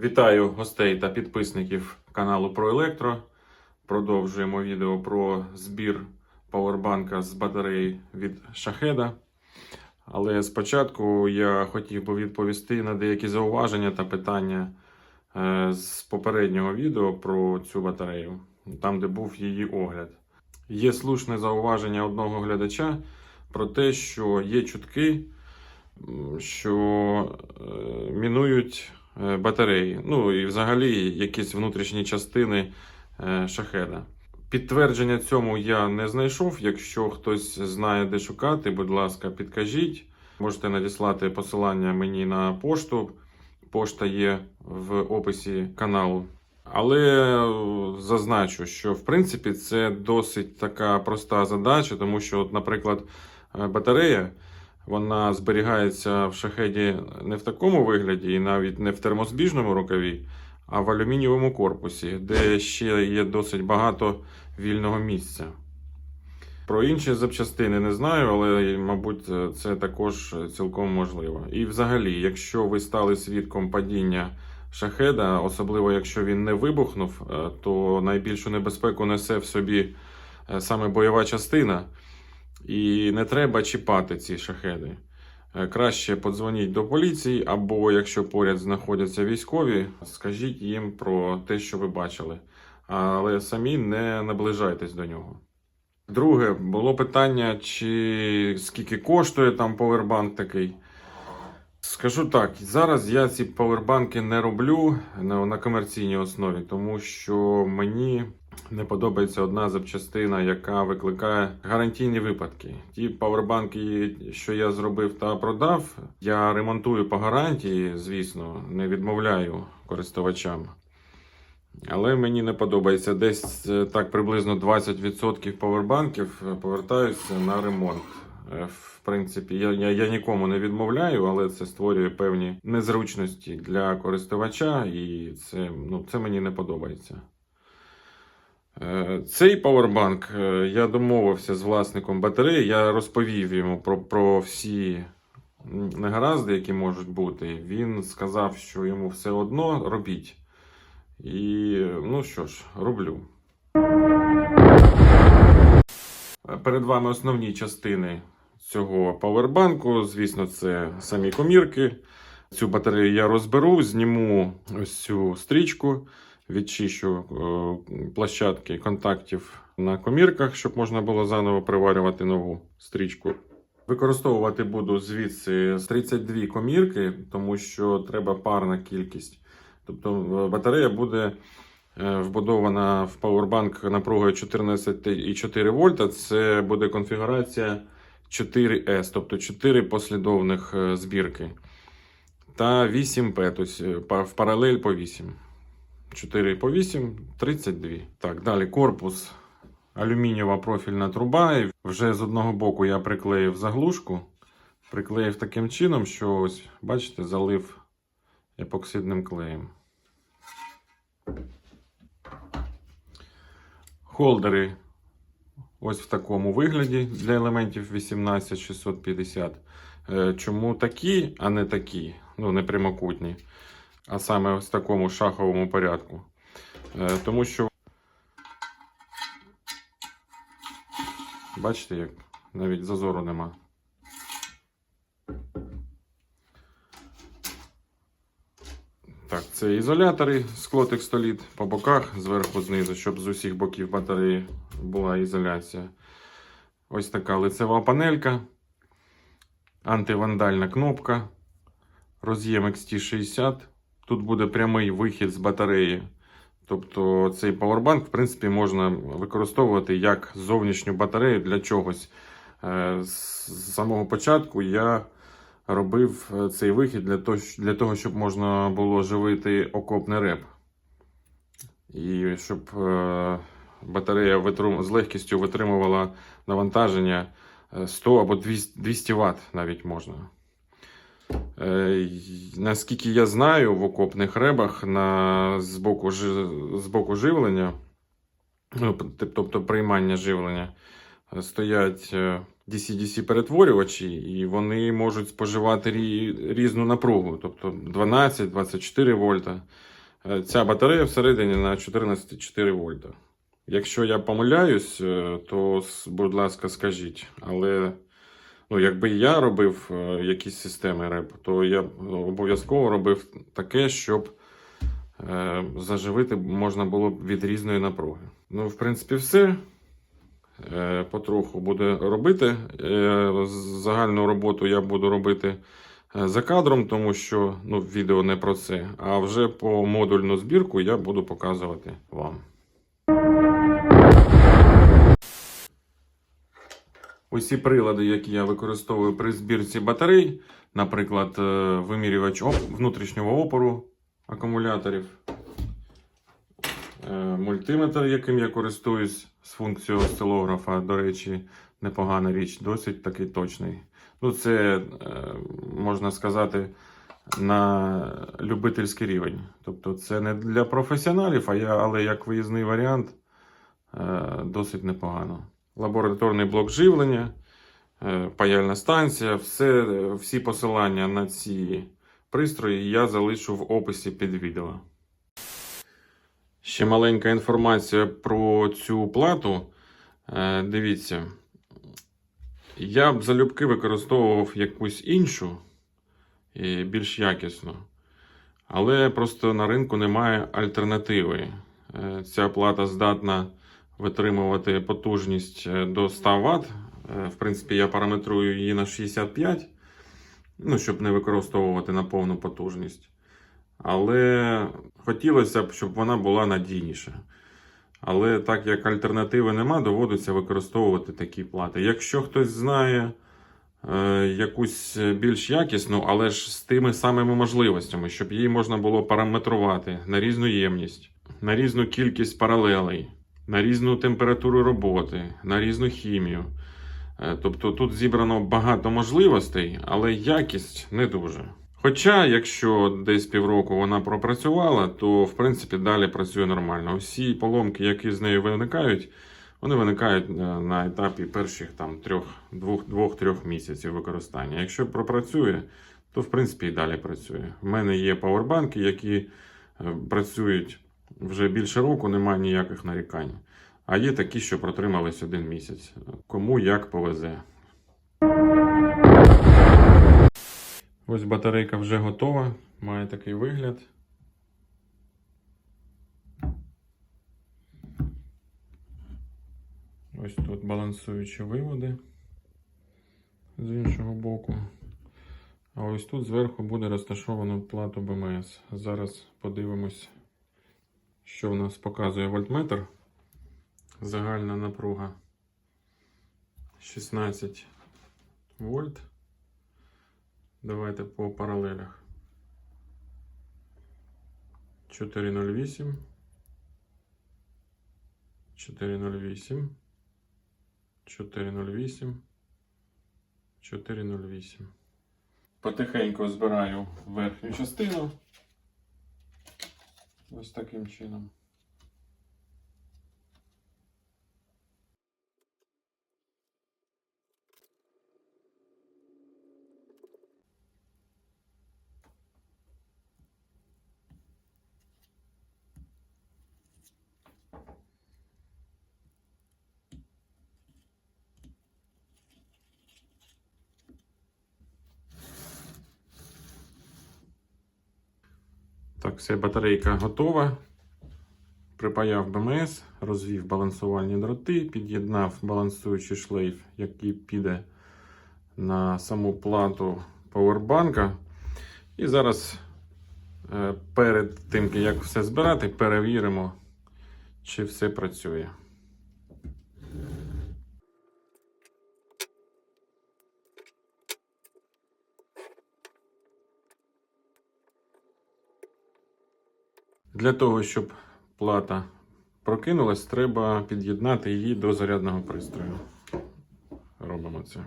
Вітаю гостей та підписників каналу про електро. Продовжуємо відео про збір павербанка з батареї від Шахеда. Але спочатку я хотів би відповісти на деякі зауваження та питання е, з попереднього відео про цю батарею, там де був її огляд. Є слушне зауваження одного глядача про те, що є чутки, що е, мінують е, батареї, ну і взагалі якісь внутрішні частини шахеда. Підтвердження цьому я не знайшов. Якщо хтось знає, де шукати, будь ласка, підкажіть. Можете надіслати посилання мені на пошту. Пошта є в описі каналу. Але е, зазначу, що в принципі це досить така проста задача, тому що, от, наприклад, е, батарея вона зберігається в шахеді не в такому вигляді, і навіть не в термозбіжному рукаві, а в алюмінієвому корпусі, де ще є досить багато вільного місця. Про інші запчастини не знаю, але, мабуть, це також цілком можливо. І взагалі, якщо ви стали свідком падіння шахеда, особливо якщо він не вибухнув, е, то найбільшу небезпеку несе в собі е, саме бойова частина. І не треба чіпати ці шахеди. Е, Краще подзвоніть до поліції, або якщо поряд знаходяться військові, скажіть їм про те, що ви бачили. Але самі не наближайтесь до нього. Друге, було питання, чи скільки коштує там повербанк такий. Скажу так, зараз я ці повербанки не роблю на, на комерційній основі, тому що мені не подобається одна запчастина, яка викликає гарантійні випадки. Ті павербанки, що я зробив та продав, я ремонтую по гарантії, звісно, не відмовляю користувачам. Але мені не подобається десь е, так приблизно 20% павербанків е, повертаються на ремонт. Е, В принципі, я, я, я нікому не відмовляю, але це створює певні незручності для користувача, і це, ну, це мені не подобається. Е, Цей павербанк е, я домовився з власником батареї. Я розповів йому про, про всі негаразди, які можуть бути. Він сказав, що йому все одно робіть. І ну що ж, роблю. Е, Перед вами основні частини цього павербанку. Звісно, це самі комірки. Цю батарею я розберу, зніму ось цю стрічку, відчищу е, площадки контактів на комірках, щоб можна було заново приварювати нову стрічку. Використовувати буду звідси 32 комірки, тому що треба парна кількість. Тобто е, батарея буде е, вбудована в павербанк напругою 14,4 вольта. Це буде конфігурація 4S, тобто 4 послідовних збірки. Та 8P, тобто в паралель по 8. 4 по 8, 32. Так, далі корпус. Алюмінієва профільна труба. І вже з одного боку я приклеїв заглушку. Приклеїв таким чином, що ось, бачите, залив епоксидним клеєм. Холдери ось в такому вигляді для елементів 18650. Е, Чому такі, а не такі? Ну, не прямокутні, а саме в такому шаховому порядку. Е, Тому що, бачите, як навіть зазору нема. Так, це ізолятори склотекстоліт по боках, зверху, знизу, щоб з усіх боків батареї була ізоляція. Ось така лицева панелька, антивандальна кнопка, роз'єм XT60. Тут буде прямий вихід з батареї. Тобто цей павербанк, в принципі, можна використовувати як зовнішню батарею для чогось. Е, З самого початку я робив е, цей вихід для того, щоб можна було живити окопний реп. І щоб е, батарея з легкістю витримувала навантаження е, 100 або 200 200 Вт навіть можна. Е, Наскільки я знаю, в окопних ребах на, з, боку, з боку живлення, ну, тобто приймання живлення, е, стоять е, DC-DC перетворювачі, і вони можуть споживати рі- різну напругу, тобто 12-24 вольта. Ця батарея всередині на 14,4 вольта. Якщо я помиляюсь, то, будь ласка, скажіть. Але ну, якби я робив е, якісь системи РЕП, то я обов'язково робив таке, щоб е, заживити можна було б від різної напруги. Ну, в принципі, все. Е, потроху буде робити. Е, загальну роботу я буду робити е, за кадром, тому що ну, відео не про це. А вже по модульну збірку я буду показувати вам. Усі прилади, які я використовую при збірці батарей, наприклад, е, вимірювач внутрішнього опору акумуляторів, е, мультиметр, яким я користуюсь з функцією осцилографа, до речі, непогана річ, досить такий точний. Ну, це е, можна сказати на любительський рівень. Тобто, це не для професіоналів, а я, але як виїзний варіант досить непогано. Лабораторний блок живлення, е, паяльна станція, все, всі посилання на ці пристрої я залишу в описі під відео. Ще маленька інформація про цю плату. Е, Дивіться, я б залюбки використовував якусь іншу, більш якісну. Але просто на ринку немає альтернативи. Е, Ця плата здатна витримувати потужність е, до 100 Вт. Е, В принципі, я параметрую її на 65, ну, щоб не використовувати на повну потужність. Але хотілося б, щоб вона була надійніша. Але так як альтернативи нема, доводиться використовувати такі плати. Якщо хтось знає е, якусь більш якісну, але ж з тими самими можливостями, щоб її можна було параметрувати на різну ємність, на різну кількість паралелей, на різну температуру роботи, на різну хімію. Е, Тобто тут зібрано багато можливостей, але якість не дуже. Хоча, якщо десь півроку вона пропрацювала, то в принципі далі працює нормально. Усі поломки, які з нею виникають, вони виникають е, на етапі перших там трьох, двох, двох-трьох місяців використання. Якщо пропрацює, то в принципі і далі працює. В мене є павербанки, які е, працюють вже більше року, немає ніяких нарікань. А є такі, що протримались один місяць. Кому як повезе. Ось батарейка вже готова, має такий вигляд. Ось тут балансуючі виводи з іншого боку. А ось тут зверху буде розташовано плату БМС. Зараз подивимось, що в нас показує вольтметр. Загальна напруга 16 вольт. Давайте по паралелях. 408. 408. 408. 408. Потихеньку збираю верхню частину. Ось таким чином. Так, все, батарейка готова. Припаяв БМС, розвів балансувальні дроти, під'єднав балансуючий шлейф, який піде на саму плату павербанка. І зараз е, перед тим, як все збирати, перевіримо, чи все працює. Для того, щоб плата прокинулась, треба під'єднати її до зарядного пристрою. Робимо це.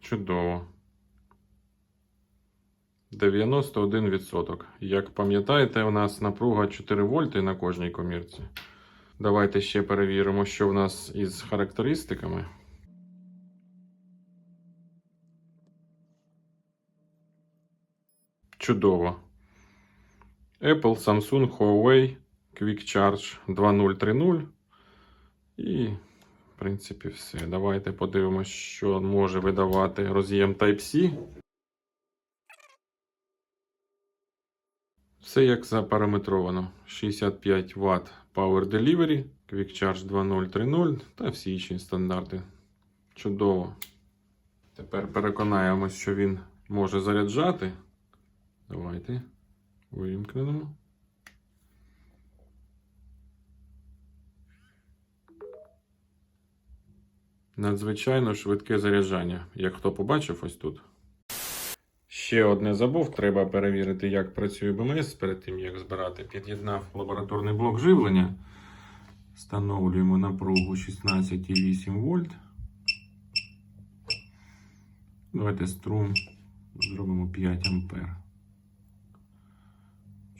Чудово. 91%. Як пам'ятаєте, у нас напруга 4 вольти на кожній комірці. Давайте ще перевіримо, що в нас із характеристиками. Чудово. Apple, Samsung, Huawei, Quick Charge 2030. І, в принципі, все. Давайте подивимося, що може видавати роз'єм Type-C. Все як запараметровано. 65 Вт Power Delivery, Quick Charge 2030 та всі інші стандарти. Чудово. Тепер переконаємось, що він може заряджати. Давайте вимкнемо. Надзвичайно швидке заряджання, як хто побачив ось тут. Ще одне забув, треба перевірити, як працює БМС перед тим, як збирати. Під'єднав лабораторний блок живлення. Встановлюємо напругу 16,8 вольт. Давайте струм зробимо 5 ампер.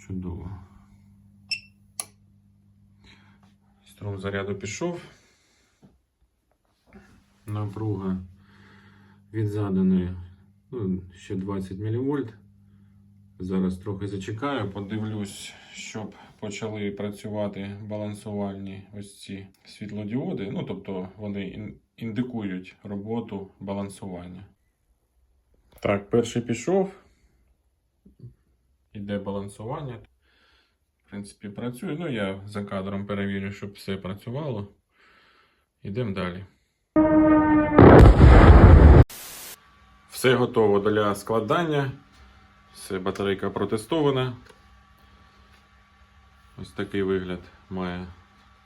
Чудово. Струм заряду пішов. Напруга від заданої ну, ще 20 мВ. Зараз трохи зачекаю, подивлюсь, щоб почали працювати балансувальні ось ці світлодіоди. Ну, тобто вони індикують роботу балансування. Так, перший пішов. Іде балансування. В принципі, працює. Ну, я за кадром перевірю, щоб все працювало. Йдемо далі. Все готово для складання. Все, батарейка протестована. Ось такий вигляд має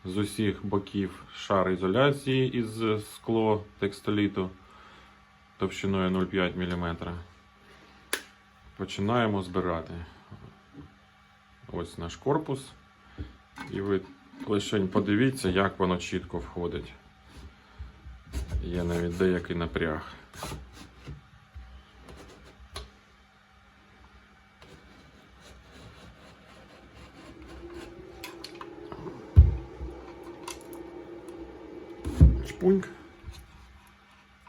з усіх боків шар ізоляції із скло текстоліту товщиною 0,5 мм. Починаємо збирати. Ось наш корпус. І ви лише подивіться, як воно чітко входить. Є навіть деякий напряг. Чпуньк.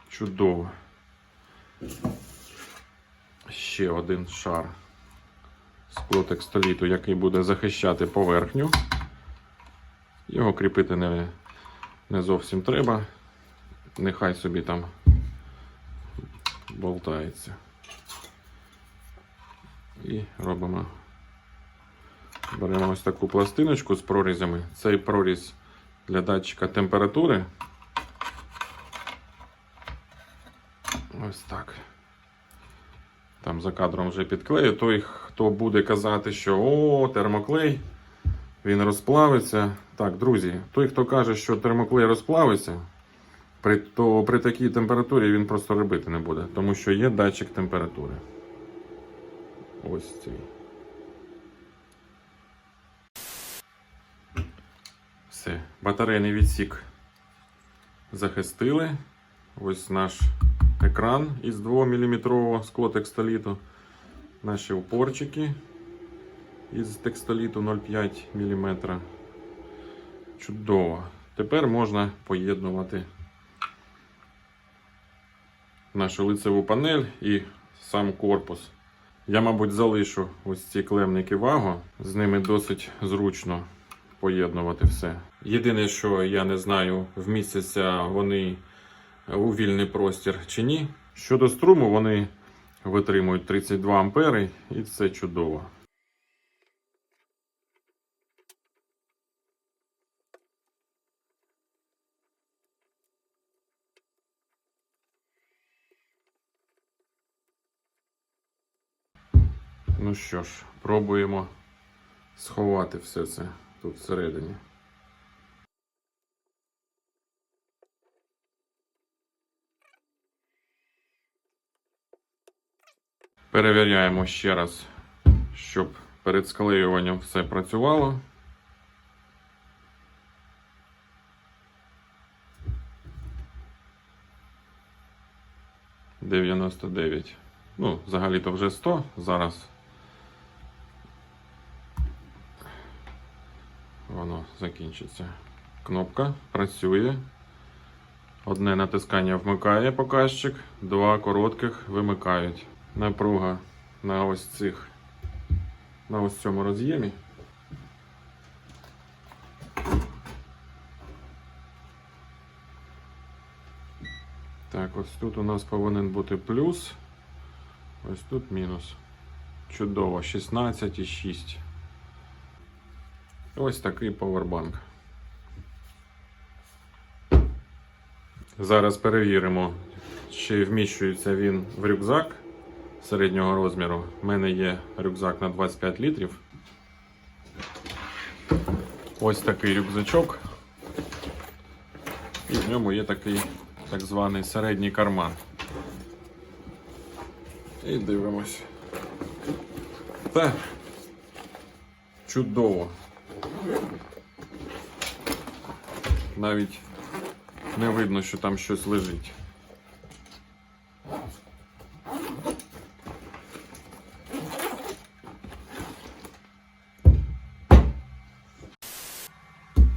Чудово. Ще один шар склотекстоліту, який буде захищати поверхню. Його кріпити не, не зовсім треба. Нехай собі там болтається. І робимо. Беремо ось таку пластиночку з прорізями. Цей проріз для датчика температури. Ось так. Там за кадром вже підклею. Той, хто буде казати, що о, термоклей, він розплавиться. Так, друзі, той, хто каже, що термоклей розплавиться, при, то при такій температурі він просто робити не буде, тому що є датчик температури. Ось цей. Все, батарейний відсік захистили. Ось наш екран із 2-мм склотекстоліту. Наші упорчики із текстоліту 0,5 мм. Чудово. Тепер можна поєднувати нашу лицеву панель і сам корпус. Я, мабуть, залишу ось ці клемники ваго. З ними досить зручно поєднувати все. Єдине, що я не знаю, вмістяться вони у вільний простір чи ні. Щодо струму, вони витримують 32 ампери, і це чудово. Ну що ж, пробуємо сховати все це тут всередині. Перевіряємо ще раз, щоб перед склеюванням все працювало. 99. Ну, взагалі-то вже 100 зараз. Воно закінчиться. Кнопка працює. Одне натискання вмикає показчик, два коротких вимикають. Напруга на ось цих, на ось цьому роз'ємі. Так, ось тут у нас повинен бути плюс. Ось тут мінус. Чудово, 16,6. Ось такий повербанк. Зараз перевіримо, чи вміщується він в рюкзак середнього розміру. У мене є рюкзак на 25 літрів. Ось такий рюкзачок. І в ньому є такий так званий середній карман. І дивимось. Так. Чудово. Навіть не видно, що там щось лежить.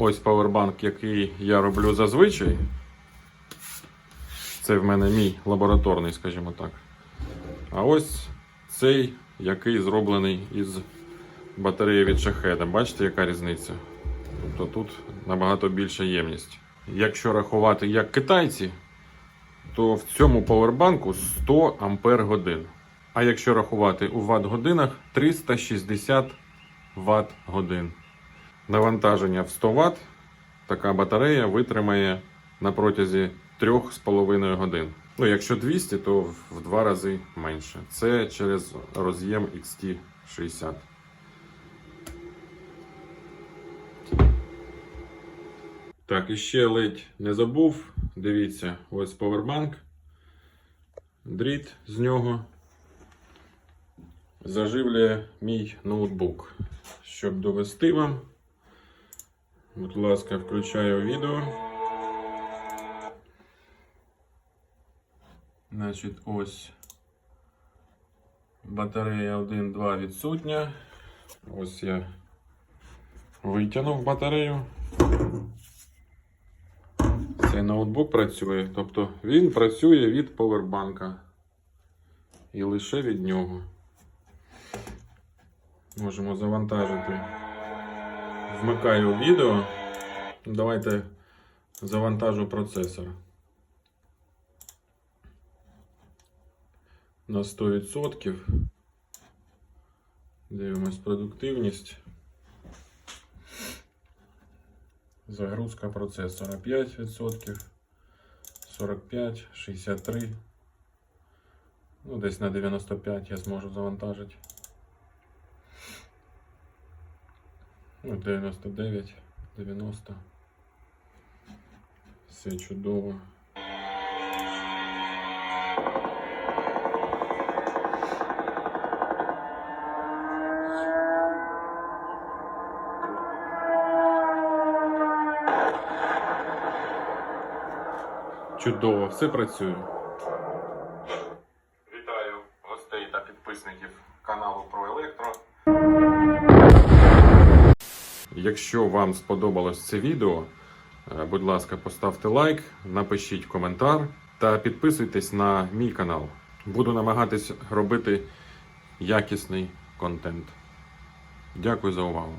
Ось павербанк, який я роблю зазвичай. Це в мене мій лабораторний, скажімо так. А ось цей, який зроблений із батареї від шахеда. Бачите, яка різниця? Тобто тут набагато більша ємність. Якщо рахувати як китайці, то в цьому павербанку 100 ампер годин. А якщо рахувати у ватт-годинах 360 ватт годин. Навантаження в 100 Вт така батарея витримає на протязі 3,5 годин. Ну, якщо 200, то в два рази менше. Це через роз'єм XT60. Так, і ще ледь не забув. Дивіться, ось повербанк. Дріт з нього заживлює мій ноутбук. Щоб довести вам, будь ласка, включаю відео. Значить, ось батарея 1.2 відсутня. Ось я витягнув батарею. Цей ноутбук працює, тобто він працює від повербанка і лише від нього. Можемо завантажити. Вмикаю відео. Давайте завантажу процесор. На 100%. Дивимось продуктивність. Загрузка процесора 5%, 45, 63. Ну, десь на 95 я зможу завантажити. 99, 90. Все чудово. Чудово, все працює. Вітаю гостей та підписників каналу про електро. Якщо вам сподобалось це відео, е, будь ласка, поставте лайк, напишіть коментар та підписуйтесь на мій канал. Буду намагатись робити якісний контент. Дякую за увагу.